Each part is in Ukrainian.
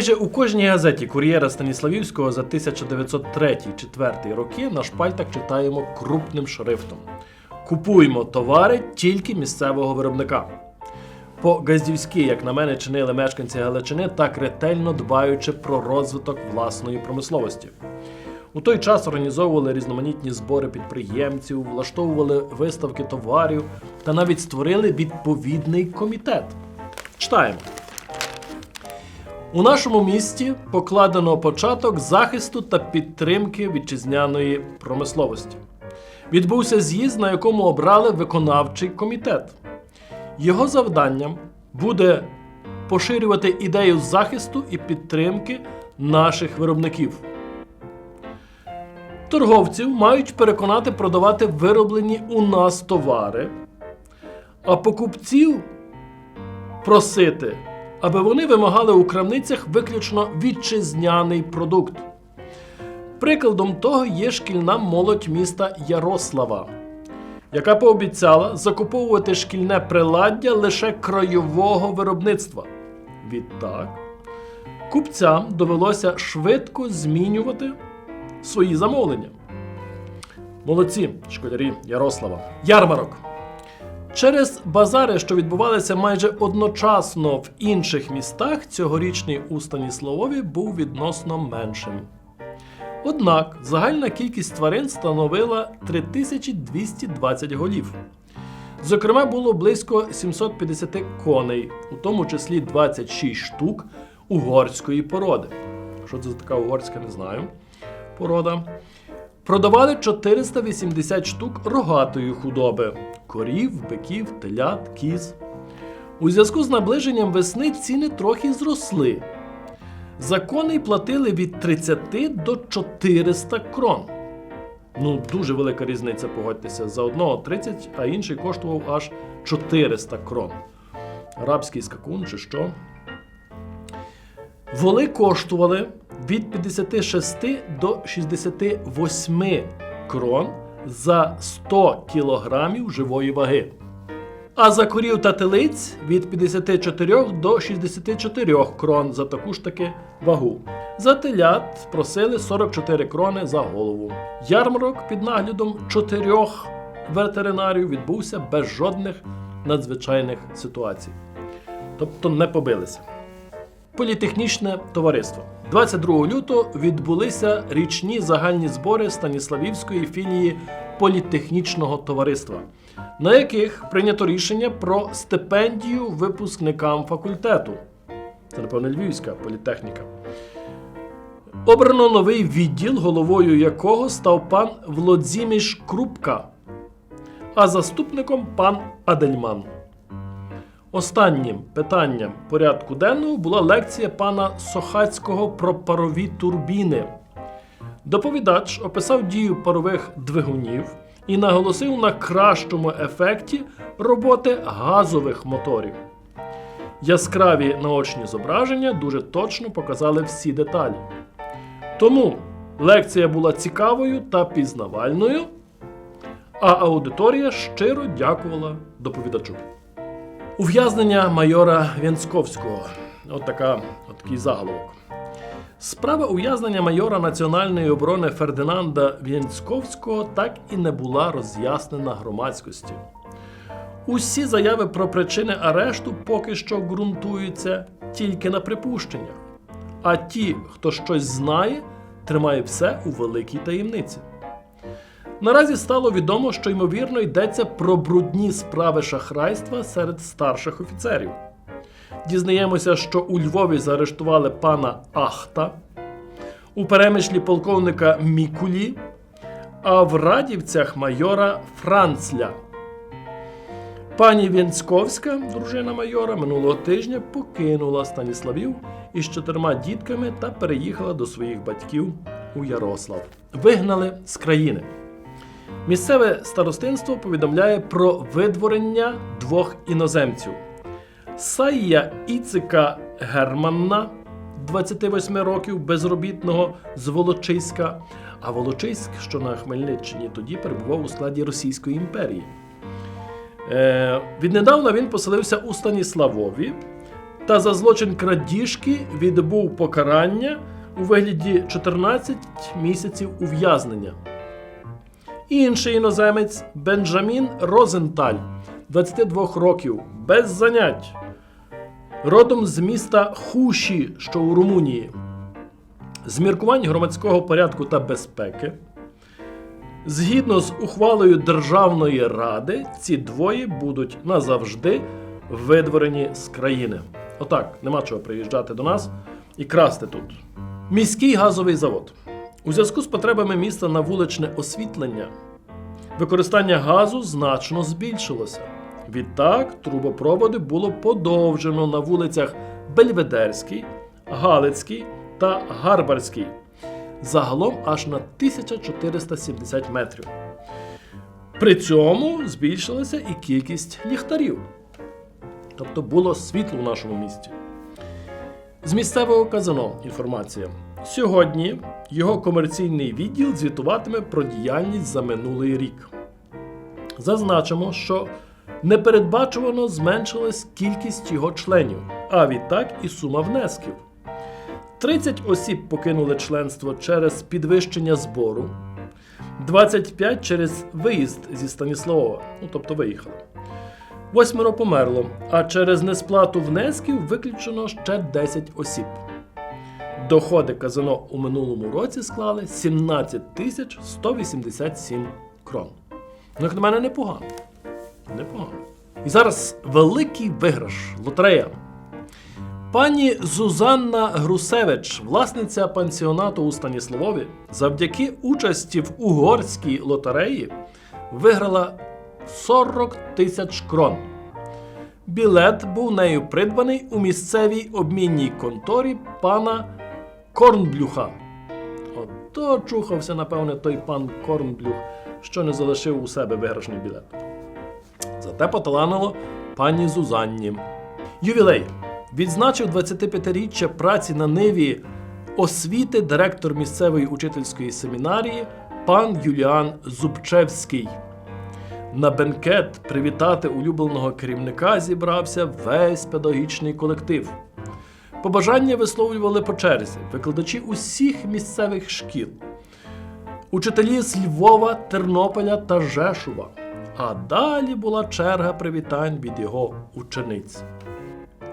Майже у кожній газеті кур'єра Станіславівського за 1903-4 роки на шпальтах читаємо крупним шрифтом: Купуємо товари тільки місцевого виробника. По газдівськи, як на мене, чинили мешканці Галичини, так ретельно дбаючи про розвиток власної промисловості. У той час організовували різноманітні збори підприємців, влаштовували виставки товарів та навіть створили відповідний комітет. Читаємо. У нашому місті покладено початок захисту та підтримки вітчизняної промисловості. Відбувся з'їзд, на якому обрали виконавчий комітет. Його завданням буде поширювати ідею захисту і підтримки наших виробників. Торговців мають переконати продавати вироблені у нас товари, а покупців просити, аби вони вимагали у крамницях виключно вітчизняний продукт. Прикладом того є шкільна молодь міста Ярослава, яка пообіцяла закуповувати шкільне приладдя лише краєвого виробництва. Відтак, купцям довелося швидко змінювати свої замовлення. Молодці, школярі Ярослава. Ярмарок. Через базари, що відбувалися майже одночасно в інших містах, цьогорічний у Станіславові був відносно меншим. Однак загальна кількість тварин становила 3220 голів. Зокрема, було близько 750 коней, у тому числі 26 штук угорської породи. Що це за така угорська, не знаю. Порода. Продавали 480 штук рогатої худоби: корів, биків, телят, кіз. У зв'язку з наближенням весни ціни трохи зросли. За коней платили від 30 до 400 крон. Ну, дуже велика різниця, погодьтеся. За одного 30, а інший коштував аж 400 крон. Арабський скакун чи що. Воли коштували від 56 до 68 крон за 100 кілограмів живої ваги. А за корів та телиць від 54 до 64 крон за таку ж таки вагу. За телят просили 44 крони за голову. Ярмарок під наглядом чотирьох ветеринарів відбувся без жодних надзвичайних ситуацій. Тобто не побилися. Політехнічне товариство. 22 лютого відбулися річні загальні збори Станіславівської філії політехнічного товариства, на яких прийнято рішення про стипендію випускникам факультету. Це, напевно, Львівська політехніка. Обрано новий відділ, головою якого став пан Влодзіміш Крупка, а заступником пан Адельман. Останнім питанням порядку денного була лекція пана Сохацького про парові турбіни. Доповідач описав дію парових двигунів і наголосив на кращому ефекті роботи газових моторів. Яскраві наочні зображення дуже точно показали всі деталі. Тому лекція була цікавою та пізнавальною, а аудиторія щиро дякувала доповідачу. Ув'язнення майора Вянцковського. От, така, от такий заголовок. Справа ув'язнення майора Національної оборони Фердинанда Вянцковського так і не була роз'яснена громадськості. Усі заяви про причини арешту поки що ґрунтуються тільки на припущеннях. А ті, хто щось знає, тримає все у великій таємниці. Наразі стало відомо, що ймовірно йдеться про брудні справи шахрайства серед старших офіцерів. Дізнаємося, що у Львові заарештували пана Ахта, у перемишлі полковника Мікулі, а в Радівцях майора Францля. Пані Вянцковська, дружина майора, минулого тижня покинула Станіславів із чотирма дітками та переїхала до своїх батьків у Ярослав. Вигнали з країни. Місцеве старостинство повідомляє про видворення двох іноземців: Саїя Іцика Германна, 28 років, безробітного з Волочиська. А Волочиськ, що на Хмельниччині, тоді перебував у складі Російської імперії. Е, віднедавна він поселився у Станіславові та за злочин крадіжки відбув покарання у вигляді 14 місяців ув'язнення. Інший іноземець Бенджамін Розенталь, 22 років, без занять, родом з міста Хуші, що у Румунії. З міркувань громадського порядку та безпеки. Згідно з ухвалою Державної ради, ці двоє будуть назавжди видворені з країни. Отак, нема чого приїжджати до нас і красти тут. Міський газовий завод. У зв'язку з потребами міста на вуличне освітлення використання газу значно збільшилося. Відтак, трубопроводи було подовжено на вулицях Бельведерський, Галицький та Гарбарський. Загалом аж на 1470 метрів. При цьому збільшилася і кількість ліхтарів. Тобто було світло в нашому місті. З місцевого казино інформація. Сьогодні його комерційний відділ звітуватиме про діяльність за минулий рік. Зазначимо, що непередбачувано зменшилась кількість його членів, а відтак і сума внесків. 30 осіб покинули членство через підвищення збору, 25 через виїзд зі Станіславова, ну тобто виїхали. Восьмеро померло, а через несплату внесків виключено ще 10 осіб. Доходи казино у минулому році склали 17 тисяч 187 крон. Ну, як на мене, непогано. Непогано. І зараз великий виграш лотерея. Пані Зузанна Грусевич, власниця пансіонату у Станіславові, завдяки участі в угорській лотереї виграла 40 тисяч крон. Білет був нею придбаний у місцевій обмінній конторі пана Корнблюха. Ото чухався, напевне, той пан Корнблюх, що не залишив у себе виграшний білет. Зате поталанило пані Зузанні. Ювілей відзначив 25-річчя праці на ниві освіти директор місцевої учительської семінарії пан Юліан Зубчевський. На бенкет привітати улюбленого керівника зібрався весь педагогічний колектив. Побажання висловлювали по черзі викладачі усіх місцевих шкіл, учителі з Львова, Тернополя та Жешува. А далі була черга привітань від його учениць.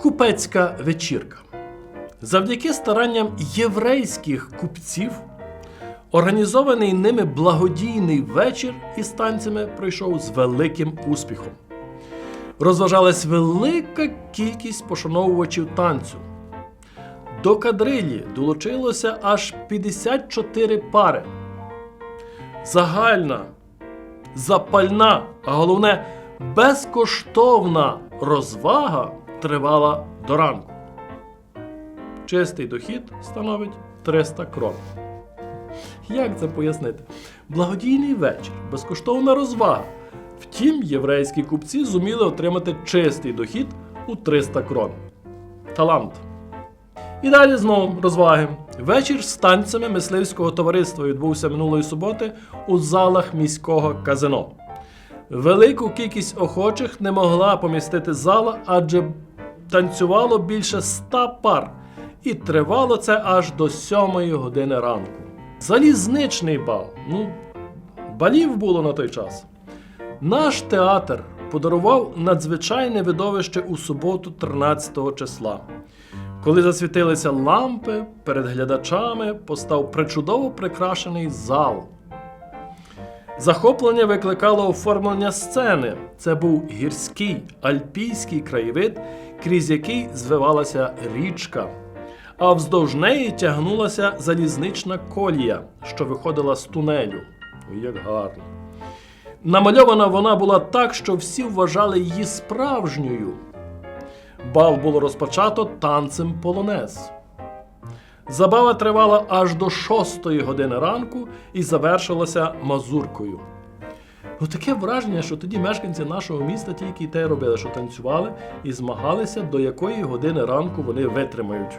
Купецька вечірка. Завдяки старанням єврейських купців, організований ними благодійний вечір із танцями пройшов з великим успіхом. Розважалась велика кількість пошановувачів танцю. До кадрилі долучилося аж 54 пари. Загальна, запальна, а головне, безкоштовна розвага тривала до ранку. Чистий дохід становить 300 крон. Як це пояснити? Благодійний вечір, безкоштовна розвага. Втім, єврейські купці зуміли отримати чистий дохід у 300 крон. Талант. І далі знову розваги. Вечір з танцями мисливського товариства відбувся минулої суботи у залах міського казино. Велику кількість охочих не могла помістити зала, адже танцювало більше ста пар, і тривало це аж до сьомої години ранку. Залізничний бал. Ну, балів було на той час. Наш театр подарував надзвичайне видовище у суботу, 13 числа. Коли засвітилися лампи, перед глядачами постав причудово прикрашений зал. Захоплення викликало оформлення сцени. Це був гірський альпійський краєвид, крізь який звивалася річка. А вздовж неї тягнулася залізнична колія, що виходила з тунелю. Ой, як гарно. Намальована вона була так, що всі вважали її справжньою. Бал було розпочато танцем полонез. Забава тривала аж до 6 години ранку і завершилася мазуркою. Ну, таке враження, що тоді мешканці нашого міста тільки й те робили, що танцювали і змагалися, до якої години ранку вони витримають.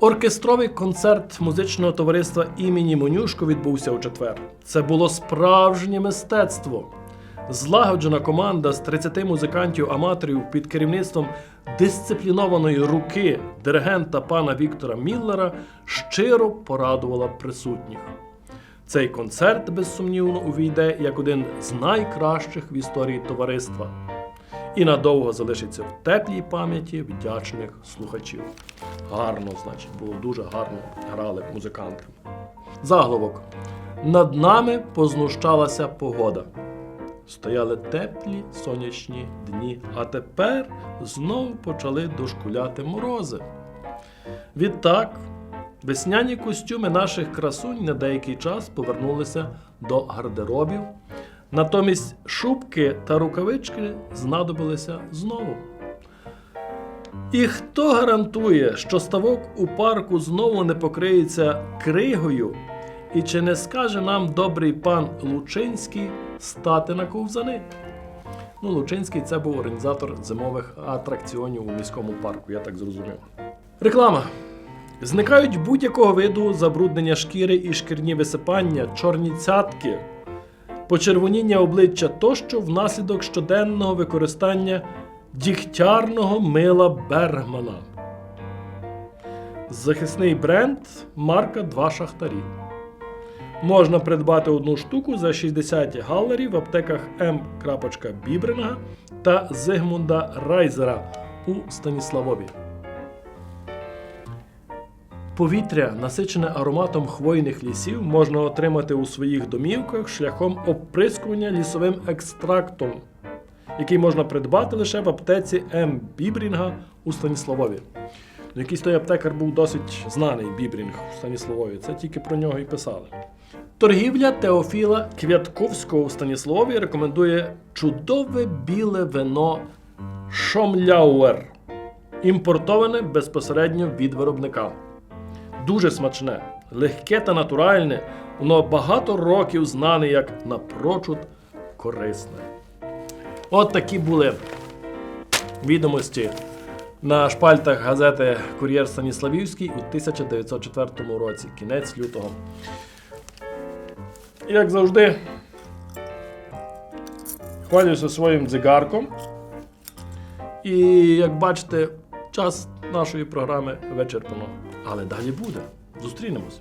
Оркестровий концерт музичного товариства імені Монюшко відбувся у четвер. Це було справжнє мистецтво. Злагоджена команда з 30 музикантів-аматорів під керівництвом дисциплінованої руки диригента пана Віктора Міллера щиро порадувала присутніх. Цей концерт, безсумнівно, увійде як один з найкращих в історії товариства і надовго залишиться в теплій пам'яті вдячних слухачів. Гарно, значить, було дуже гарно грали музиканти. Заголовок. Над нами познущалася погода. Стояли теплі сонячні дні, а тепер знову почали дошкуляти морози. Відтак, весняні костюми наших красунь на деякий час повернулися до гардеробів. Натомість шубки та рукавички знадобилися знову. І хто гарантує, що ставок у парку знову не покриється кригою, і чи не скаже нам добрий пан Лучинський стати на ковзани? Ну, Лучинський це був організатор зимових атракціонів у міському парку, я так зрозумів. Реклама. Зникають будь-якого виду забруднення шкіри і шкірні висипання, чорні цятки, почервоніння обличчя тощо внаслідок щоденного використання дігтярного мила Бергмана. Захисний бренд марка Два шахтарі. Можна придбати одну штуку за 60 галерів в аптеках М. Бібринга та Зигмунда Райзера у Станіславові. Повітря, насичене ароматом хвойних лісів, можна отримати у своїх домівках шляхом оприскування лісовим екстрактом, який можна придбати лише в аптеці М. Бібрінга у Станіславові. Якийсь той аптекар був досить знаний Бібрінг у Станіславові. Це тільки про нього і писали. Торгівля Теофіла Квятковського у Станіславові рекомендує чудове біле вино Шомляуер, імпортоване безпосередньо від виробника. Дуже смачне, легке та натуральне, воно багато років знане як напрочуд корисне. От такі були відомості на шпальтах газети Кур'єр Станіславівський у 1904 році, кінець лютого. Як завжди, хвалюся своїм дзигарком. І як бачите, час нашої програми вичерпано. Але далі буде. Зустрінемось.